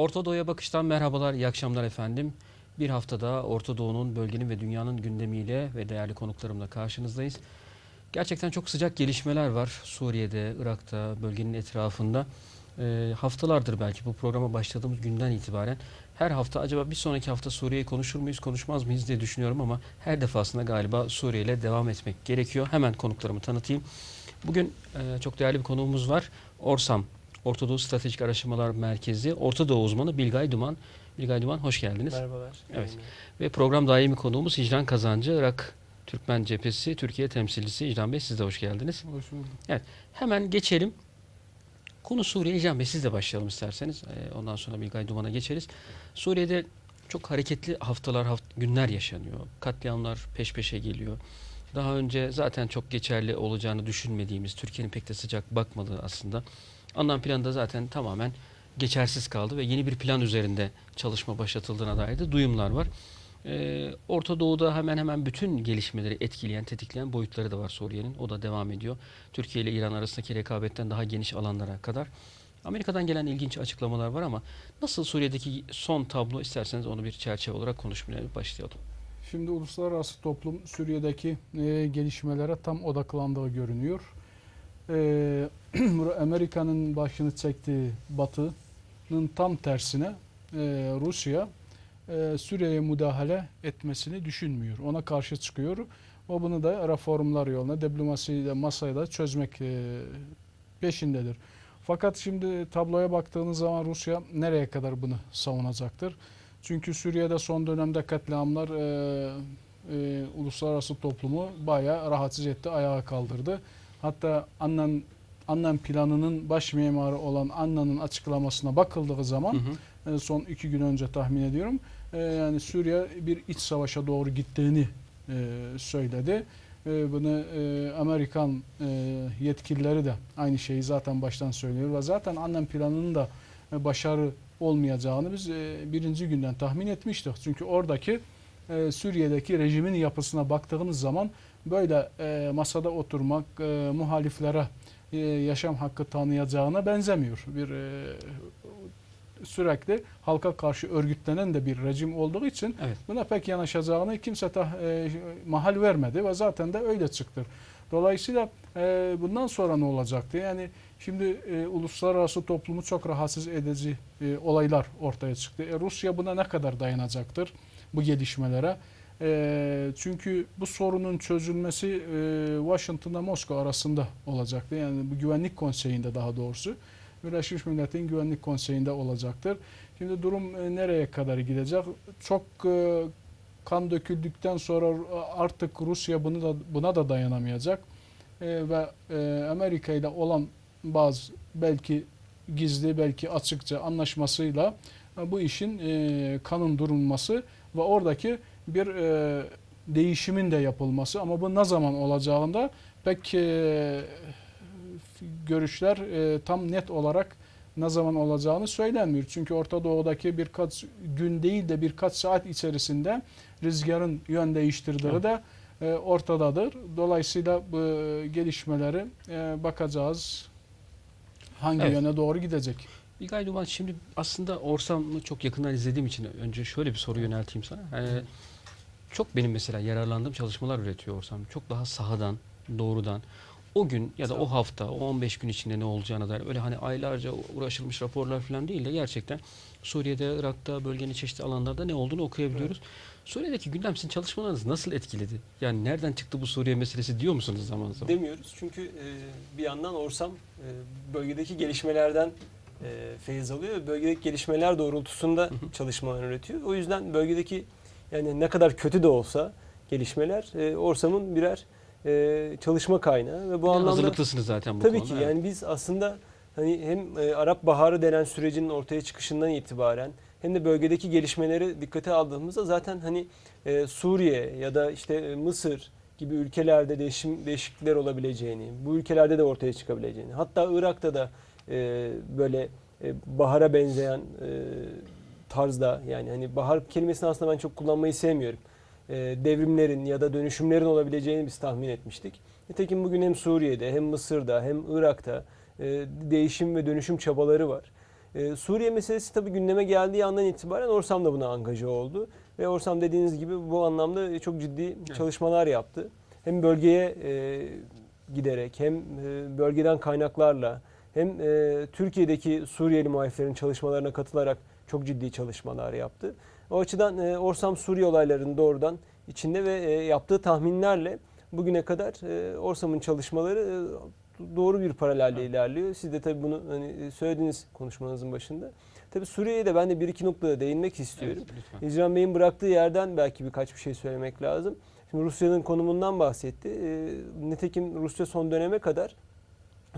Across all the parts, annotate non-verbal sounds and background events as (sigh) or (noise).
Orta Doğu'ya bakıştan merhabalar, iyi akşamlar efendim. Bir haftada Orta Doğu'nun, bölgenin ve dünyanın gündemiyle ve değerli konuklarımla karşınızdayız. Gerçekten çok sıcak gelişmeler var Suriye'de, Irak'ta, bölgenin etrafında. Ee, haftalardır belki bu programa başladığımız günden itibaren her hafta acaba bir sonraki hafta Suriye'yi konuşur muyuz, konuşmaz mıyız diye düşünüyorum ama her defasında galiba Suriye ile devam etmek gerekiyor. Hemen konuklarımı tanıtayım. Bugün e, çok değerli bir konuğumuz var. Orsam, Orta Doğu Stratejik Araştırmalar Merkezi, Orta Doğu uzmanı Bilgay Duman. Bilgay Duman hoş geldiniz. Merhabalar. Evet. Ve program daimi konuğumuz Hicran Kazancı, Irak Türkmen Cephesi, Türkiye temsilcisi Hicran Bey siz de hoş geldiniz. Hoş bulduk. Hemen geçelim. Konu Suriye. Hicran Bey siz de başlayalım isterseniz. Ee, Ondan sonra Bilgay Duman'a geçeriz. Suriye'de çok hareketli haftalar, haft günler yaşanıyor. Katliamlar peş peşe geliyor. Daha önce zaten çok geçerli olacağını düşünmediğimiz, Türkiye'nin pek de sıcak bakmadığı aslında. Anlam planında zaten tamamen geçersiz kaldı ve yeni bir plan üzerinde çalışma başlatıldığına dair de duyumlar var. Ee, Orta Doğu'da hemen hemen bütün gelişmeleri etkileyen, tetikleyen boyutları da var Suriye'nin. O da devam ediyor. Türkiye ile İran arasındaki rekabetten daha geniş alanlara kadar. Amerika'dan gelen ilginç açıklamalar var ama nasıl Suriye'deki son tablo isterseniz onu bir çerçeve olarak konuşmaya başlayalım. Şimdi uluslararası toplum Suriye'deki e, gelişmelere tam odaklandığı görünüyor. (clears throat) E, Amerika'nın başını çektiği Batı'nın tam tersine e, Rusya e, Suriye'ye müdahale etmesini düşünmüyor. Ona karşı çıkıyor. O bunu da reformlar yoluna, diplomasiyle masaya da çözmek e, peşindedir. Fakat şimdi tabloya baktığınız zaman Rusya nereye kadar bunu savunacaktır? Çünkü Suriye'de son dönemde katliamlar e, e, uluslararası toplumu bayağı rahatsız etti, ayağa kaldırdı. Hatta Annan Annan planının baş mimarı olan Annan'ın açıklamasına bakıldığı zaman Hı hı. e, son iki gün önce tahmin ediyorum e, yani Suriye bir iç savaşa doğru gittiğini e, söyledi. Bunu Amerikan yetkilileri de aynı şeyi zaten baştan söylüyor ve zaten Annan planının da başarı olmayacağını biz birinci günden tahmin etmiştik. Çünkü oradaki Suriye'deki rejimin yapısına baktığımız zaman böyle e, masada oturmak e, muhaliflere e, yaşam hakkı tanıyacağına benzemiyor. Bir e, sürekli halka karşı örgütlenen de bir rejim olduğu için Evet. buna pek yanaşacağını kimse ta, e, mahal vermedi ve zaten de öyle çıktı. Dolayısıyla e, bundan sonra ne olacaktı? Yani şimdi e, uluslararası toplumu çok rahatsız edici e, olaylar ortaya çıktı. E, Rusya buna ne kadar dayanacaktır bu gelişmelere? E, çünkü bu sorunun çözülmesi e, Washington'la Moskova arasında olacaktı. Yani bu güvenlik konseyinde daha doğrusu. Birleşmiş Milletler'in Güvenlik Konseyi'nde olacaktır. Şimdi durum e, nereye kadar gidecek? Çok e, kan döküldükten sonra artık Rusya bunu da buna da dayanamayacak. E, ve e, Amerika ile olan bazı belki gizli belki açıkça anlaşmasıyla e, bu işin e, kanın durulması ve oradaki bir e, değişimin de yapılması ama bu ne zaman olacağında pek e, görüşler e, tam net olarak ne zaman olacağını söylenmiyor. Çünkü Orta Doğu'daki birkaç gün değil de birkaç saat içerisinde rüzgarın yön değiştirdiği Evet. de e, ortadadır. Dolayısıyla bu gelişmeleri e, bakacağız hangi Evet. yöne doğru gidecek. Bilgay Duman şimdi aslında Orsam'ı çok yakından izlediğim için önce şöyle bir soru yönelteyim sana. Ee, çok benim mesela yararlandığım çalışmalar üretiyor Orsam. Çok daha sahadan, doğrudan. O gün ya da o hafta, o 15 gün içinde ne olacağına dair öyle hani aylarca uğraşılmış raporlar falan değil de gerçekten Suriye'de, Irak'ta, bölgenin çeşitli alanlarda ne olduğunu okuyabiliyoruz. Suriye'deki gündem sizin çalışmalarınızı nasıl etkiledi? Yani nereden çıktı bu Suriye meselesi diyor musunuz zaman zaman? Demiyoruz çünkü e, bir yandan Orsam e, bölgedeki gelişmelerden e, feyiz alıyor ve bölgedeki gelişmeler doğrultusunda çalışmalar üretiyor. O yüzden bölgedeki yani ne kadar kötü de olsa gelişmeler e, Orsam'ın birer e, çalışma kaynağı ve bu Bir anlamda hazırlıklısınız zaten bu tabii konuda. ki evet. yani biz aslında hani hem e, Arap Baharı denen sürecin ortaya çıkışından itibaren hem de bölgedeki gelişmeleri dikkate aldığımızda zaten hani e, Suriye ya da işte e, Mısır gibi ülkelerde değişim değişiklikler olabileceğini, bu ülkelerde de ortaya çıkabileceğini, hatta Irak'ta da e, böyle e, bahara benzeyen e, tarzda yani hani bahar kelimesini aslında ben çok kullanmayı sevmiyorum. E, devrimlerin ya da dönüşümlerin olabileceğini biz tahmin etmiştik. Nitekim bugün hem Suriye'de hem Mısır'da hem Irak'ta e, değişim ve dönüşüm çabaları var. E, Suriye meselesi tabii gündeme geldiği andan itibaren Orsam da buna angaja oldu. Ve Orsam dediğiniz gibi bu anlamda çok ciddi çalışmalar yaptı. Hem bölgeye e, giderek hem e, bölgeden kaynaklarla hem e, Türkiye'deki Suriyeli muhaliflerin çalışmalarına katılarak çok ciddi çalışmalar yaptı. O açıdan e, Orsam Suriye olaylarının doğrudan içinde ve e, yaptığı tahminlerle bugüne kadar e, Orsam'ın çalışmaları e, doğru bir paralelde ilerliyor. Siz de tabii bunu hani söylediğiniz konuşmanızın başında. Tabii Suriye'ye de ben de bir iki noktada değinmek istiyorum. Evet, lütfen. İcran Bey'in bıraktığı yerden belki birkaç bir şey söylemek lazım. Şimdi Rusya'nın konumundan bahsetti. Ee, nitekim Rusya son döneme kadar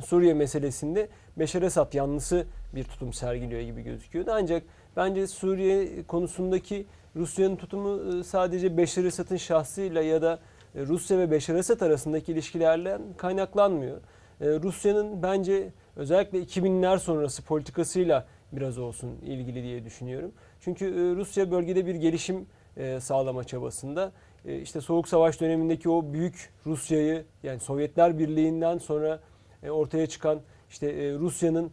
Suriye meselesinde Beşar Esad yanlısı bir tutum sergiliyor gibi gözüküyordu. Ancak bence Suriye konusundaki Rusya'nın tutumu e, sadece Beşar Esad'ın şahsıyla ya da e, Rusya ve Beşar Esad arasındaki ilişkilerle kaynaklanmıyor. E, Rusya'nın bence özellikle 2000'ler sonrası politikasıyla biraz olsun ilgili diye düşünüyorum. Çünkü Rusya bölgede bir gelişim sağlama çabasında. İşte Soğuk Savaş dönemindeki o büyük Rusya'yı yani Sovyetler Birliği'nden sonra ortaya çıkan işte Rusya'nın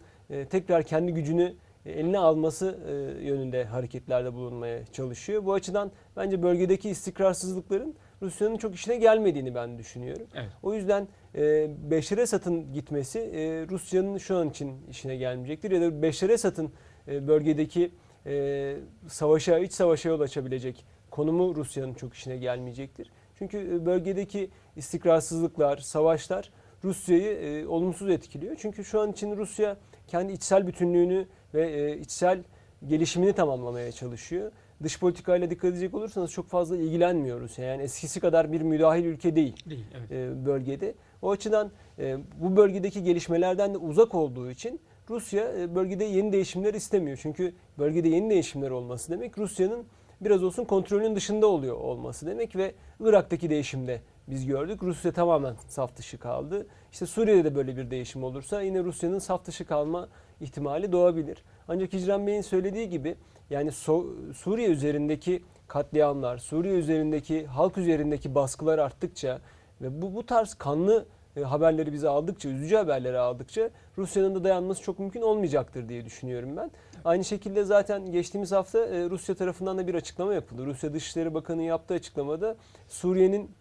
tekrar kendi gücünü eline alması e, yönünde hareketlerde bulunmaya çalışıyor. Bu açıdan bence bölgedeki istikrarsızlıkların Rusya'nın çok işine gelmediğini ben düşünüyorum. Evet. O yüzden e, Beşar Esad'ın gitmesi e, Rusya'nın şu an için işine gelmeyecektir. Ya da Beşar Esad'ın e, bölgedeki e, savaşa, iç savaşa yol açabilecek konumu Rusya'nın çok işine gelmeyecektir. Çünkü bölgedeki istikrarsızlıklar, savaşlar Rusya'yı e, olumsuz etkiliyor. Çünkü şu an için Rusya kendi içsel bütünlüğünü ve e, içsel gelişimini tamamlamaya çalışıyor. Dış politikayla dikkat edecek olursanız çok fazla ilgilenmiyoruz. Yani eskisi kadar bir müdahil ülke değil Değil, evet. e, bölgede. O açıdan e, bu bölgedeki gelişmelerden de uzak olduğu için Rusya e, bölgede yeni değişimler istemiyor. Çünkü bölgede yeni değişimler olması demek Rusya'nın biraz olsun kontrolün dışında oluyor olması demek ve Irak'taki değişimde biz gördük. Rusya tamamen saf dışı kaldı. İşte Suriye'de de böyle bir değişim olursa yine Rusya'nın saf dışı kalma ihtimali doğabilir. Ancak Hicran Bey'in söylediği gibi yani So- Suriye üzerindeki katliamlar, Suriye üzerindeki halk üzerindeki baskılar arttıkça ve bu bu tarz kanlı e, haberleri bize aldıkça, üzücü haberleri aldıkça Rusya'nın da dayanması çok mümkün olmayacaktır diye düşünüyorum ben. Aynı şekilde zaten geçtiğimiz hafta e, Rusya tarafından da bir açıklama yapıldı. Rusya Dışişleri Bakanı'nın yaptığı açıklamada Suriye'nin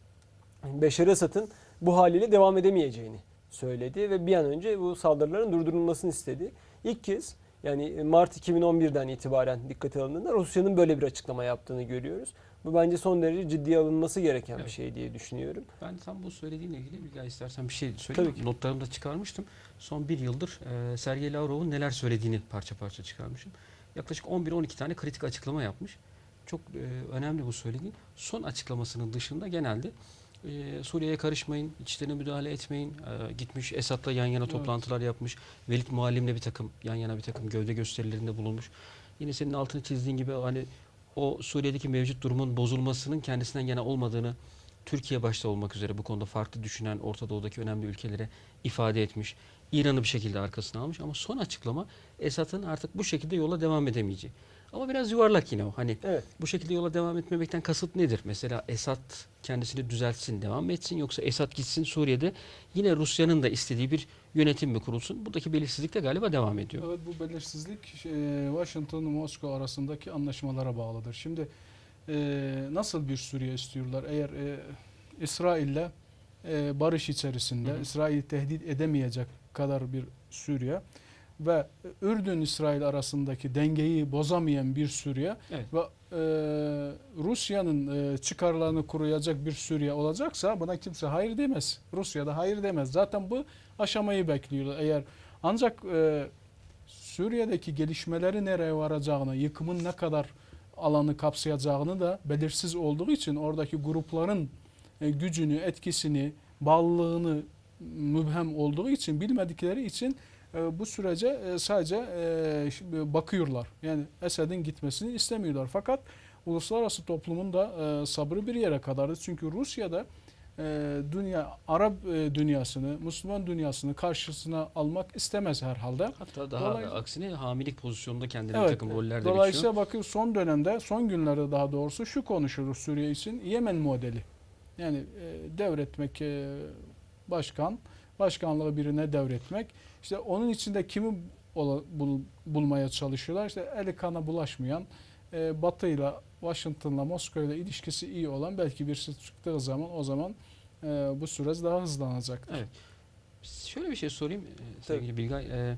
Beşar Esad'ın bu haliyle devam edemeyeceğini söyledi ve bir an önce bu saldırıların durdurulmasını istedi. İlk kez yani Mart 2011'den itibaren dikkate alındığında Rusya'nın böyle bir açıklama yaptığını görüyoruz. Bu bence son derece ciddiye alınması gereken bir Evet. şey diye düşünüyorum. Ben tam bu söylediğinle ilgili bir daha istersen bir şey söyleyeyim. Tabii ki. Notlarımda çıkarmıştım. Son bir yıldır e, Sergey Lavrov'un neler söylediğini parça parça çıkarmışım. Yaklaşık 11-12 tane kritik açıklama yapmış. Çok e, önemli bu söylediğin. Son açıklamasının dışında genelde e, Suriye'ye karışmayın, içlerine müdahale etmeyin. E, gitmiş Esad'la yan yana Evet. toplantılar yapmış. Velid Muallim'le bir takım yan yana bir takım gövde gösterilerinde bulunmuş. Yine senin altını çizdiğin gibi hani o Suriye'deki mevcut durumun bozulmasının kendisinden yana olmadığını Türkiye başta olmak üzere bu konuda farklı düşünen Orta Doğu'daki önemli ülkelere ifade etmiş. İran'ı bir şekilde arkasına almış ama son açıklama Esad'ın artık bu şekilde yola devam edemeyeceği. Ama biraz yuvarlak yine o. Hani Evet. bu şekilde yola devam etmemekten kasıt nedir? Mesela Esad kendisini düzeltsin, devam mı etsin yoksa Esad gitsin Suriye'de yine Rusya'nın da istediği bir yönetim mi kurulsun? Buradaki belirsizlik de galiba devam ediyor. Evet bu belirsizlik e, Washington Moskova arasındaki anlaşmalara bağlıdır. Şimdi e, nasıl bir Suriye istiyorlar? Eğer e, İsrail'le e, barış içerisinde, Hı hı. İsrail'i tehdit edemeyecek kadar bir Suriye ve Ürdün-İsrail arasındaki dengeyi bozamayan bir Suriye Evet. ve e, Rusya'nın e, çıkarlarını koruyacak bir Suriye olacaksa buna kimse hayır demez. Rusya da hayır demez. Zaten bu aşamayı bekliyorlar. Eğer ancak e, Suriye'deki gelişmeleri nereye varacağını, yıkımın ne kadar alanı kapsayacağını da belirsiz olduğu için oradaki grupların e, gücünü, etkisini, bağlılığını mübhem olduğu için bilmedikleri için bu sürece e, sadece e, şimdi bakıyorlar. Yani Esed'in gitmesini istemiyorlar. Fakat uluslararası toplumun da e, sabrı bir yere kadardı. Çünkü Rusya'da e, dünya Arap e, dünyasını, Müslüman dünyasını karşısına almak istemez herhalde. Hatta daha Dolayısıyla- aksine hamilik pozisyonunda kendine Evet, takım roller de biçiyor. Dolayısıyla bakın son dönemde, son günlerde daha doğrusu şu konuşulur Suriye için Yemen modeli. Yani e, devretmek e, başkan, başkanlığı birine devretmek. İşte onun içinde kimi ola- bul- bulmaya çalışıyorlar. İşte eli kana bulaşmayan e, Batı ile Washington'la Moskova ile ilişkisi iyi olan belki birisi çıktığı zaman o zaman e, bu süreç daha hızlanacak. Evet. Şöyle bir şey sorayım e, sevgili Bilgay. E,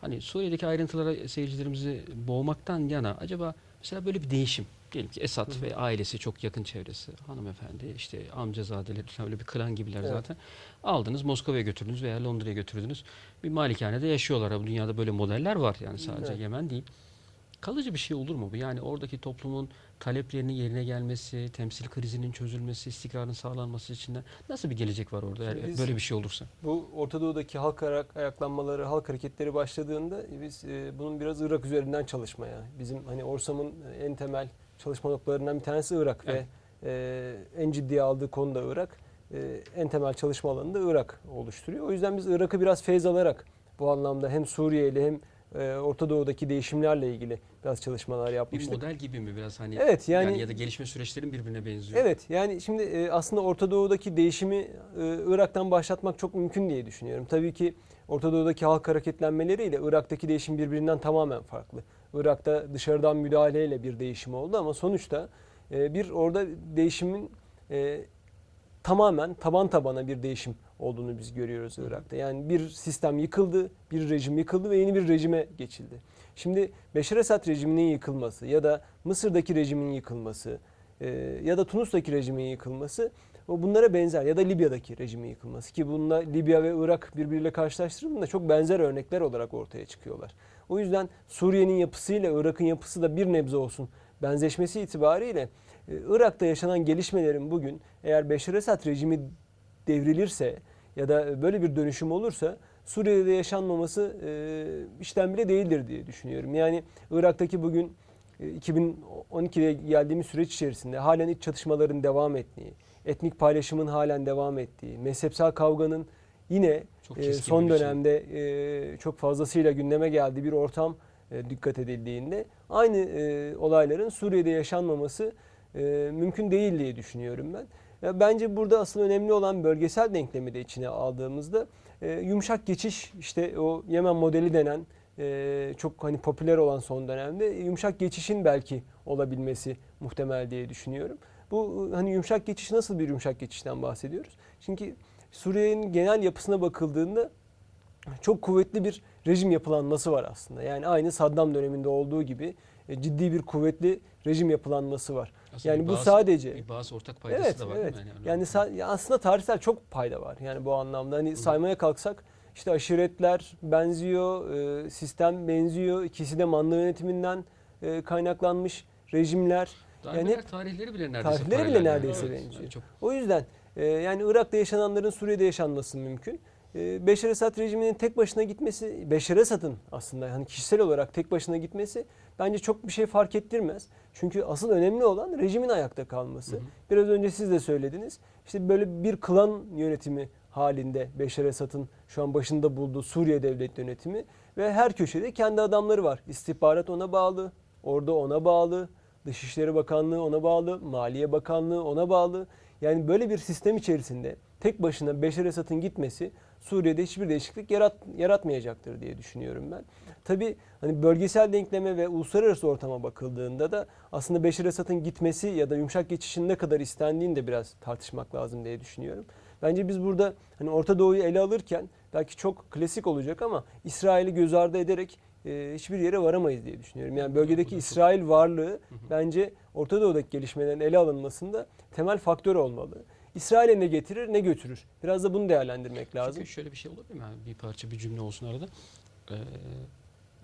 hani Suriye'deki ayrıntılara seyircilerimizi boğmaktan yana acaba mesela böyle bir değişim diyelim ki Esad Hı hı. ve ailesi çok yakın çevresi hanımefendi işte amcazadeleri falan öyle bir klan gibiler Evet. zaten. Aldınız Moskova'ya götürdünüz veya Londra'ya götürdünüz. Bir malikanede yaşıyorlar. Bu dünyada böyle modeller var yani sadece Evet. Yemen değil. Kalıcı bir şey olur mu bu? Yani oradaki toplumun taleplerinin yerine gelmesi temsil krizinin çözülmesi istikrarın sağlanması için de nasıl bir gelecek var orada? Eğer Şimdi biz- böyle bir şey olursa. Bu Orta Doğu'daki halk ayak- ayaklanmaları, halk hareketleri başladığında biz e, bunun biraz Irak üzerinden çalışmaya, bizim hani Orsam'ın en temel çalışma noktalarından bir tanesi Irak Evet. ve e, en ciddiye aldığı konu da Irak. E, en temel çalışma alanı da Irak oluşturuyor. O yüzden biz Irak'ı biraz feyz alarak bu anlamda hem Suriye ile hem e, Orta Doğu'daki değişimlerle ilgili biraz çalışmalar bir yapmıştık. model gibi mi biraz hani Evet yani ya da gelişme süreçlerin birbirine benziyor. Evet yani şimdi e, aslında Orta Doğu'daki değişimi e, Irak'tan başlatmak çok mümkün diye düşünüyorum. Tabii ki Orta Doğu'daki halk hareketlenmeleriyle Irak'taki değişim birbirinden tamamen farklı. Irak'ta dışarıdan müdahaleyle bir değişim oldu ama sonuçta e, bir orada değişimin e, tamamen taban tabana bir değişim olduğunu biz görüyoruz Irak'ta. Yani bir sistem yıkıldı, bir rejim yıkıldı ve yeni bir rejime geçildi. Şimdi Beşar Esad rejiminin yıkılması ya da Mısır'daki rejimin yıkılması e, ya da Tunus'taki rejimin yıkılması bunlara benzer ya da Libya'daki rejimin yıkılması ki bununla Libya ve Irak birbiriyle karşılaştırıldığında çok benzer örnekler olarak ortaya çıkıyorlar. O yüzden Suriye'nin yapısıyla Irak'ın yapısı da bir nebze olsun benzeşmesi itibariyle e, Irak'ta yaşanan gelişmelerin bugün eğer Beşar Esad rejimi devrilirse ya da böyle bir dönüşüm olursa Suriye'de de yaşanmaması e, işten bile değildir diye düşünüyorum. Yani Irak'taki bugün e, 2012'de geldiğimiz süreç içerisinde halen iç çatışmaların devam ettiği, etnik paylaşımın halen devam ettiği, mezhepsel kavganın yine e, son dönemde e, çok fazlasıyla gündeme geldiği bir ortam e, dikkat edildiğinde aynı e, olayların Suriye'de yaşanmaması e, mümkün değil diye düşünüyorum ben. Ya bence burada asıl önemli olan bölgesel denklemi de içine aldığımızda e, yumuşak geçiş işte o Yemen modeli denen e, çok hani popüler olan son dönemde yumuşak geçişin belki olabilmesi muhtemel diye düşünüyorum. Bu hani yumuşak geçiş nasıl bir yumuşak geçişten bahsediyoruz? Çünkü Suriye'nin genel yapısına bakıldığında çok kuvvetli bir rejim yapılanması var aslında. Yani aynı Saddam döneminde olduğu gibi e, ciddi bir kuvvetli rejim yapılanması var. Aslında yani bir bu bazı- sadece bir bazı ortak paydası Evet, da var evet. mi? Yani sa- aslında tarihsel çok payda var. Yani bu anlamda hani saymaya kalksak işte aşiretler benziyor, e, sistem benziyor. İkisi de manda yönetiminden e, kaynaklanmış rejimler. Darbeler yani tarihleri bile neredeyse tarihleri bile yani. neredeyse Evet, benziyor. yani çok O yüzden e, yani Irak'ta yaşananların Suriye'de yaşanması mümkün. E, Beşar Esad rejiminin tek başına gitmesi, Beşar Esad'ın aslında hani kişisel olarak tek başına gitmesi bence çok bir şey fark ettirmez. Çünkü asıl önemli olan rejimin ayakta kalması. Hı hı. Biraz önce siz de söylediniz. İşte böyle bir klan yönetimi halinde Beşar Esad'ın şu an başında bulduğu Suriye devlet yönetimi ve her köşede kendi adamları var. İstihbarat ona bağlı, orada ona bağlı, Dışişleri Bakanlığı ona bağlı, Maliye Bakanlığı ona bağlı. Yani böyle bir sistem içerisinde tek başına Beşar Esad'ın gitmesi Suriye'de hiçbir değişiklik yarat, yaratmayacaktır diye düşünüyorum ben. Tabii hani bölgesel denkleme ve uluslararası ortama bakıldığında da aslında Beşar Esad'ın gitmesi ya da yumuşak geçişin ne kadar istendiğini de biraz tartışmak lazım diye düşünüyorum. Bence biz burada hani Orta Doğu'yu ele alırken belki çok klasik olacak ama İsrail'i göz ardı ederek e, hiçbir yere varamayız diye düşünüyorum. Yani bölgedeki İsrail varlığı bence Orta Doğu'daki gelişmelerin ele alınmasında temel faktör olmalı. İsrail'e ne getirir ne götürür. Biraz da bunu değerlendirmek lazım. Çünkü şöyle bir şey olabilir mi? Yani bir parça bir cümle olsun arada. Ee,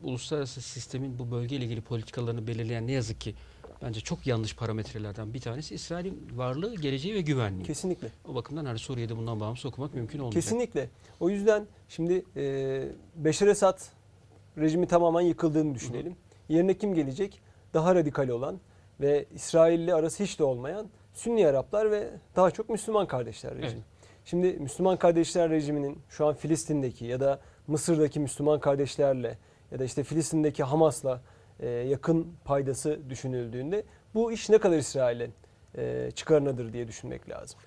uluslararası sistemin bu bölgeyle ilgili politikalarını belirleyen ne yazık ki bence çok yanlış parametrelerden bir tanesi İsrail'in varlığı, geleceği ve güvenliği. Kesinlikle. O bakımdan hani Suriye'de bundan bağımsız okumak mümkün olmayacak. Kesinlikle. O yüzden şimdi e, Beşar Esad rejimi tamamen yıkıldığını düşünelim. Yerine kim gelecek? Daha radikal olan ve İsrail'le arası hiç de olmayan Sünni Araplar ve daha çok Müslüman kardeşler rejimi. Evet. Şimdi Müslüman kardeşler rejiminin şu an Filistin'deki ya da Mısır'daki Müslüman kardeşlerle ya da işte Filistin'deki Hamas'la yakın paydası düşünüldüğünde bu iş ne kadar İsrail'in e, çıkarınadır diye düşünmek lazım.